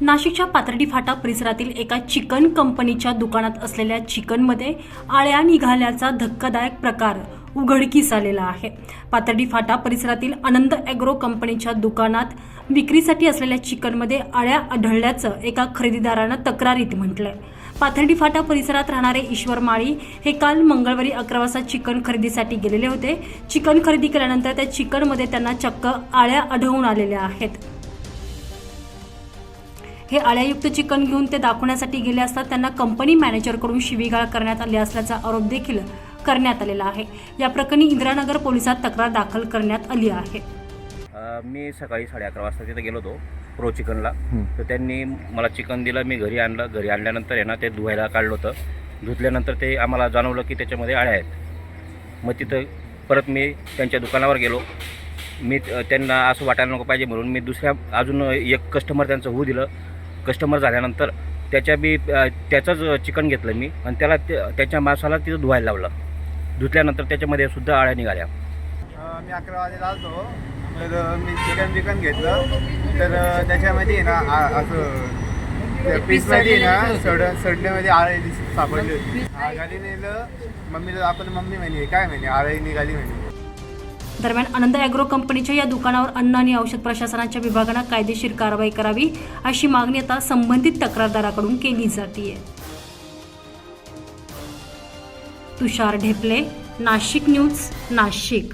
नाशिकच्या पाथर्डी फाटा परिसरातील एका चिकन कंपनीच्या दुकानात असलेल्या चिकनमध्ये आळ्या निघाल्याचा धक्कादायक प्रकार उघडकीस आलेला आहे. पाथर्डी फाटा परिसरातील आनंद ॲग्रो कंपनीच्या दुकानात विक्रीसाठी असलेल्या चिकनमध्ये आळ्या आढळल्याचं एका खरेदीदारानं तक्रारीत म्हटलंय. पाथर्डी फाटा परिसरात राहणारे ईश्वर माळी हे काल मंगळवारी अकरा वाजता चिकन खरेदीसाठी गेलेले होते. चिकन खरेदी केल्यानंतर त्या चिकनमध्ये त्यांना चक्क आळ्या आढळून आलेल्या आहेत. हे आळ्यायुक्त चिकन घेऊन ते दाखवण्यासाठी गेले असता त्यांना कंपनी मॅनेजरकडून शिवीगाळ करण्यात आली असल्याचा आरोप देखील करण्यात आलेला आहे. या प्रकरणी इंदिरानगर पोलिसात तक्रार दाखल करण्यात आली आहे. मी सकाळी साडे अकरा वाजता तिथे गेलो होतो प्रो चिकनला तर त्यांनी मला चिकन दिलं मी घरी आणलं. घरी आणल्यानंतर आहे ना ते धुवायला काढलं होतं. धुतल्यानंतर ते आम्हाला जाणवलं की त्याच्यामध्ये आळ्या आहेत. मग तिथं परत मी त्यांच्या दुकानावर गेलो. मी त्यांना असं वाटायला नको पाहिजे म्हणून मी दुसऱ्या अजून एक कस्टमर त्यांचं होऊ दिलं. कस्टमर झाल्यानंतर त्याच्या बी त्याचंच चिकन घेतलं मी आणि त्याला ते- त्याच्या मासाला तिथं धुवायला लावलं. धुतल्यानंतर त्याच्यामध्ये सुद्धा आळ्या निघाल्या. मी अकरा वाजेला आलतो तर मी चिकन बिकन घेतलं. तर त्याच्यामध्ये ना असं पीसमध्ये ना सड सडल्यामध्ये आळी सापडली होती. घरी नेलं. मम्मीला आपण मम्मी म्हणे काय म्हणे आळी निघाली म्हणे. दरम्यान आनंद ॲग्रो कंपनीच्या या दुकानावर अन्न आणि औषध प्रशासनाच्या विभागानं कायदेशीर कारवाई करावी अशी मागणी आता संबंधित तक्रारदाराकडून केली जाते तुषार ढेपले नाशिक न्यूज नाशिक.